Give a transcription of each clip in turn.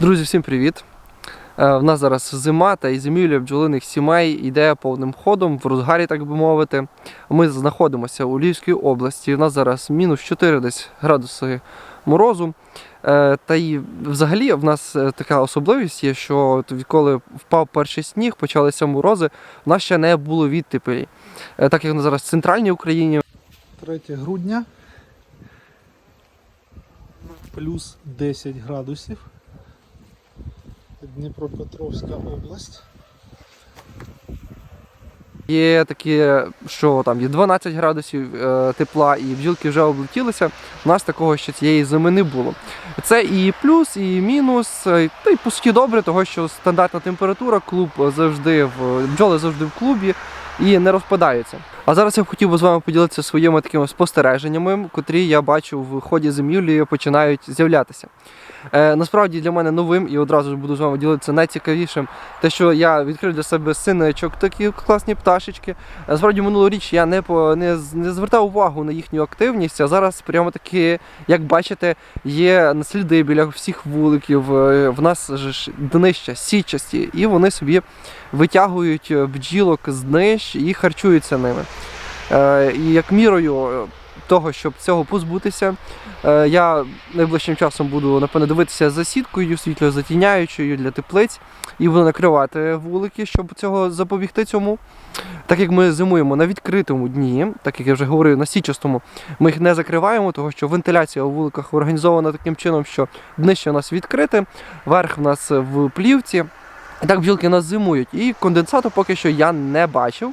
Друзі, всім привіт! Е, В нас зараз зима та і зимівля бджолиних сімей йде повним ходом, в розгарі, так би мовити. Ми знаходимося у Львівській області. У нас зараз мінус 4 десь градуси морозу. Е, Та і взагалі в нас е, така особливість є, що відколи впав перший сніг, почалися морози, в нас ще не було відтепелі. Так як на зараз в центральній Україні 3 грудня. Плюс 10 градусів. Дніпропетровська область. Є такі, що там є 12 градусів е, тепла, і бджілки вже облетілися. У нас такого ще цієї зими не було. Це і плюс, і мінус, е, та й по суті добре, того що стандартна температура, клуб завжди в бджоли завжди в клубі і не розпадаються. А зараз я б хотів би з вами поділитися своїми такими спостереженнями, котрі я бачу в ході зимівлі починають з'являтися. Е, насправді для мене новим і одразу ж буду з вами ділитися найцікавішим, те, що я відкрив для себе синичок, такі класні пташечки. Е, Справді минулоріч я не, по, не, не звертав увагу на їхню активність, а зараз прямо таки, як бачите, є сліди біля всіх вуликів. Е, В нас ж днища січасті, і вони собі витягують е, бджілок з днищ і харчуються ними. Е, І як мірою е, того, щоб цього позбутися, е, я найближчим часом буду напевно дивитися за сіткою світлозатіняючою для теплиць і буду накривати вулики, щоб цього запобігти цьому. Так як ми зимуємо на відкритому дні, так як я вже говорив, на січастому, ми їх не закриваємо, тому що вентиляція у вуликах організована таким чином, що днище у нас відкрите, верх в нас в плівці. І так бджілки у нас зимують. І конденсату поки що я не бачив.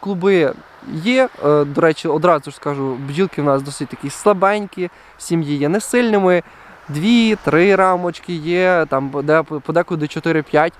Клуби є. Е, До речі, одразу ж скажу, бджілки в нас досить такі слабенькі, сім'ї є не сильними. Дві-три рамочки є, там подекуди 4-5.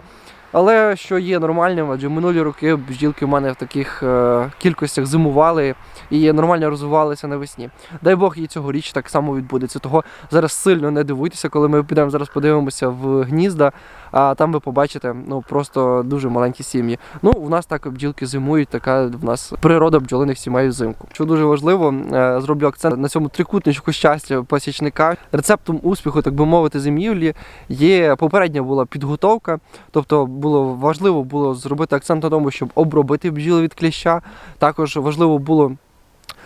Але що є нормальним, адже минулі роки бджілки в мене в таких е, кількостях зимували і нормально розвивалися навесні. Дай Бог і цьогоріч так само відбудеться. Того зараз сильно не дивуйтеся, коли ми підемо зараз подивимося в гнізда, а там ви побачите ну просто дуже маленькі сім'ї. Ну, у нас так бджілки зимують, така в нас природа бджолиних сімей взимку. Що дуже важливо, е, зроблю акцент на цьому трикутничку щастя пасічника. Рецептом успіху, так би мовити, зимівлі є попередня була підготовка. Тобто було важливо було зробити акцент на тому, щоб обробити бджіл від кліща. Також важливо було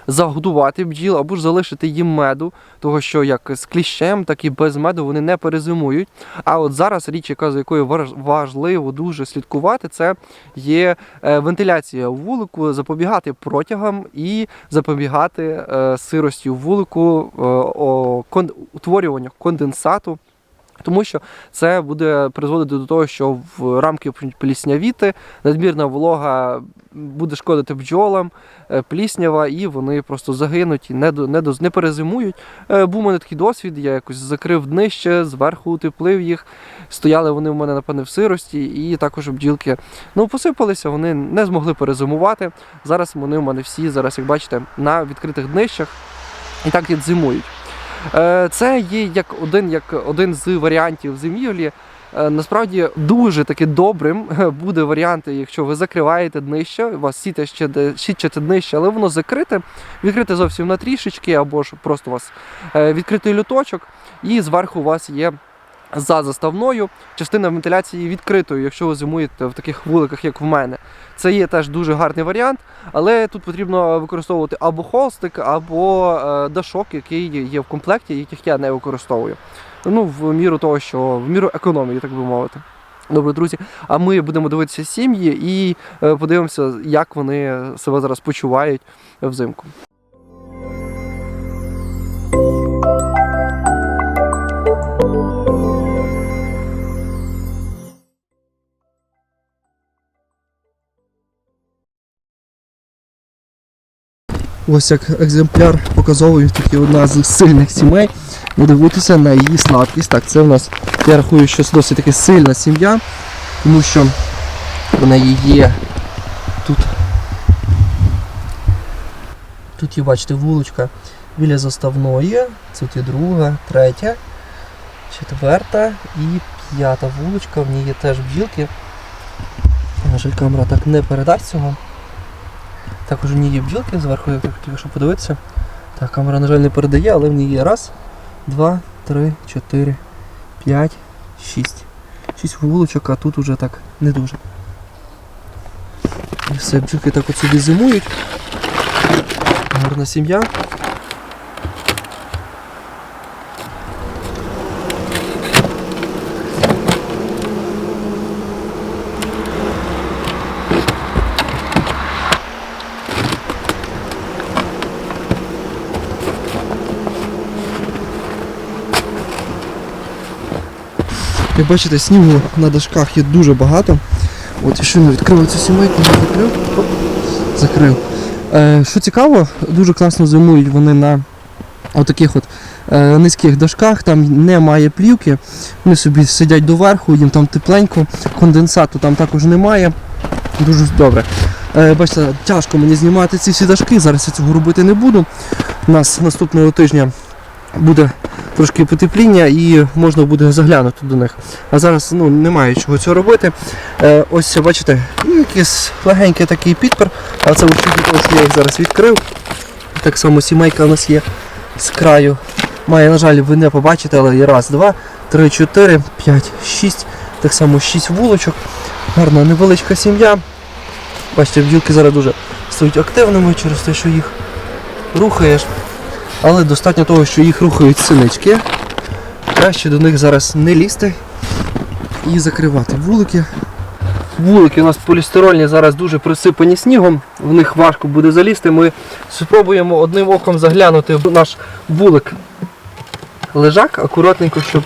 загодувати бджіл або ж залишити їм меду, того що як з кліщем, так і без меду вони не перезимують. А от зараз річ, яка за якою важливо дуже слідкувати, це є е, вентиляція вулику, запобігати протягам і запобігати е, сирості вулику, е, утворюванню конденсату. Тому що це буде призводити до того, що в рамки пліснявіти, надмірна волога буде шкодити бджолам, е, пліснява, і вони просто загинуть і не, до, не, до, не перезимують. Е, Був у мене такий досвід, я якось закрив днище, зверху утеплив їх. Стояли вони в мене, напевне, в сирості, і також бджілки ну, посипалися, вони не змогли перезимувати. Зараз вони в мене всі, зараз, як бачите, на відкритих днищах і так зимують. Е, Це є як один, як один з варіантів зимівлі. Е, Насправді дуже таки добрим е, буде варіант, якщо ви закриваєте днище, у вас сіте ще сітчате днище, але воно закрите, відкрите зовсім на трішечки, або ж просто у вас відкритий люточок, і зверху у вас є за заставною частина вентиляції відкритою, якщо ви зимуєте в таких вуликах, як в мене. Це є теж дуже гарний варіант, але тут потрібно використовувати або холстик, або е, дашок, який є в комплекті, яких я не використовую. Ну, в міру того, що в міру економії, так би мовити. Добре, друзі. А ми будемо дивитися сім'ї і е, подивимося, як вони себе зараз почувають взимку. Ось як екземпляр показовує таки одна з сильних сімей. Ви дивитеся на її слабкість. Так, це в нас, я рахую, що це досить таки сильна сім'я, тому що в неї є тут. Тут є, бачите, вуличка біля заставної. Тут є друга, третя, четверта і п'ята вуличка. В ній є теж бджілки. На жаль, камера так не передасть цього. Також в ній є бджілки зверху, я хотів, щоб подивитися. Так, камера, на жаль, не передає, але в ній є раз, два, три, чотири, п'ять, 6. 6 вулочок, а тут уже так не дуже. І все, бджілки так от собі зимують. Гарна сім'я. Як бачите, снігу на дашках є дуже багато. От я щойно відкрив цю сімейку, не закрив. Закрив. Е, що цікаво, дуже класно зимують вони на отаких от е, низьких дашках, там немає плівки. Вони собі сидять доверху, їм там тепленько, конденсату там також немає. Дуже добре. Е, бачите, тяжко мені знімати ці всі дашки, зараз я цього робити не буду. У нас наступного тижня буде трошки потепління і можна буде заглянути до них. А зараз ну, немає чого цього робити. Е, ось бачите, ну, якийсь легенький такий підпер, а це того, що я їх зараз відкрив. Так само сімейка у нас є з краю. Має, на жаль, ви не побачите, але є раз, два, три, чотири, п'ять, шість. Так само шість вулочок. Гарна невеличка сім'я. Бачите, бджілки зараз дуже стають активними через те, що їх рухаєш. Але достатньо того, що їх рухають синички. Краще до них зараз не лізти і закривати вулики. Вулики у нас полістирольні зараз дуже присипані снігом, в них важко буде залізти. Ми спробуємо одним оком заглянути в наш вулик лежак, акуратненько, щоб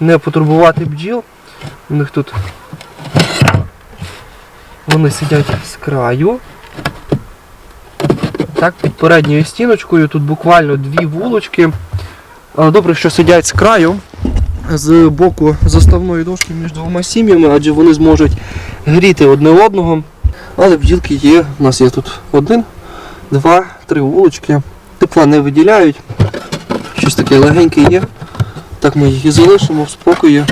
не потурбувати бджіл. У них тут вони сидять з краю. Так, під передньою стіночкою тут буквально дві вулочки. Добре, що сидять з краю, з боку заставної дошки між двома сім'ями, адже вони зможуть гріти одне одного. Але бджілки є. У нас є тут один, два, три вулочки. Тепла не виділяють. Щось таке легеньке є. Так ми їх і залишимо в спокої.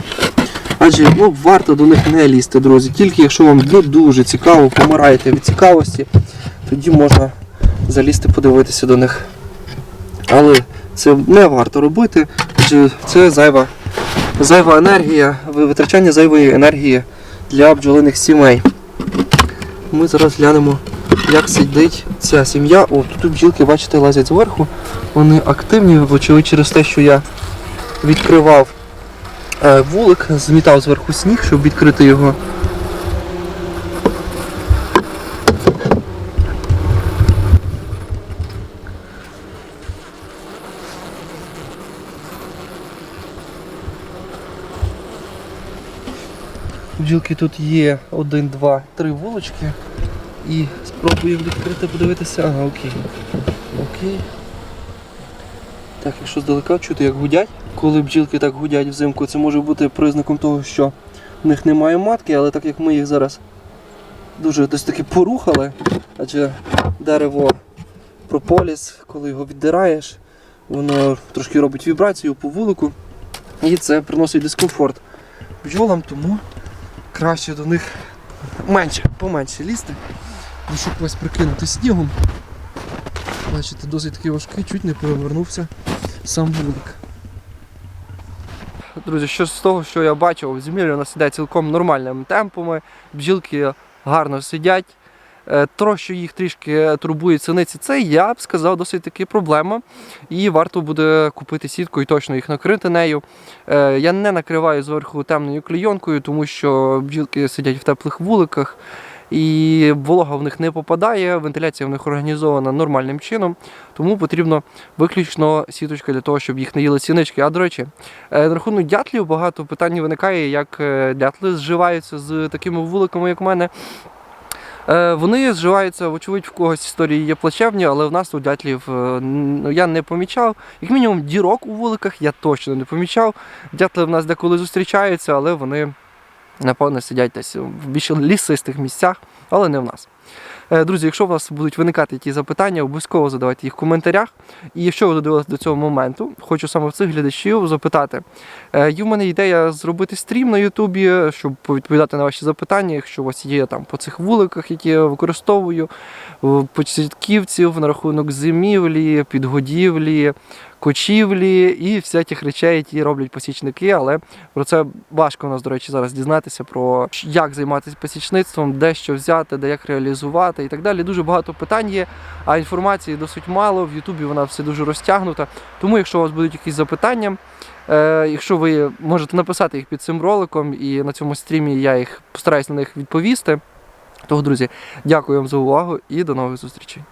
Адже ну, варто до них не лізти, друзі. Тільки якщо вам дуже цікаво, помираєте від цікавості, тоді можна залізти подивитися до них. Але це не варто робити, адже це зайва, зайва енергія, витрачання зайвої енергії для бджолиних сімей. Ми зараз глянемо, як сидить ця сім'я. О, тут бджілки, бачите, лазять зверху. Вони активні, вочевидь через те, що я відкривав е, вулик, змітав зверху сніг, щоб відкрити його. Бджілки тут є один, два, три вулочки. І спробую відкрити, подивитися. Ага, окей. Окей. Так, якщо здалека чути, як гудять. Коли бджілки так гудять взимку, це може бути признаком того, що в них немає матки, але так як ми їх зараз дуже десь таки порухали, адже дерево прополіс, коли його віддираєш, воно трошки робить вібрацію по вулику, і це приносить дискомфорт бджолам, тому краще до них менше, поменше лізти, ну, щоб вас прикинути снігом. Бачите, досить такий важкий, чуть не перевернувся сам вулик. Друзі, що з того, що я бачив, землі у нас іде цілком нормальними темпами, бджілки гарно сидять. Е, То, що їх трішки турбують синиці, це я б сказав досить таки проблема. І варто буде купити сітку і точно їх накрити нею. Е, Я не накриваю зверху темною клейонкою, тому що бджілки сидять в теплих вуликах. І волога в них не попадає, вентиляція в них організована нормальним чином, тому потрібно виключно сіточка для того, щоб їх не їли сінички. А до речі, е, на рахунок дятлів багато питань виникає, як е, дятли зживаються з такими вуликами, як в мене. Е, Вони зживаються, вочевидь, в когось історії є плачевні, але в нас у дятлів е, ну, я не помічав. Як мінімум, дірок у вуликах я точно не помічав. Дятли в нас деколи зустрічаються, але вони, напевно, сидять десь в більш лісистих місцях, але не в нас. Е, Друзі, якщо у вас будуть виникати якісь запитання, обов'язково задавайте їх в коментарях. І якщо ви додивилися до цього моменту, хочу саме в цих глядачів запитати. Е, Є в мене ідея зробити стрім на Ютубі, щоб відповідати на ваші запитання, якщо у вас є там по цих вуликах, які я використовую, в початківців на рахунок зимівлі, підгодівлі, кочівлі і всяких речей, які роблять посічники. Але про це важко у нас, до речі, зараз дізнатися про як займатися посічництвом, де що взяти, де як реалізувати і так далі. Дуже багато питань є, а інформації досить мало. В Ютубі вона все дуже розтягнута. Тому, якщо у вас будуть якісь запитання, е, якщо ви можете написати їх під цим роликом, і на цьому стрімі я їх постараюсь на них відповісти. Того, друзі, дякую вам за увагу і до нових зустрічей.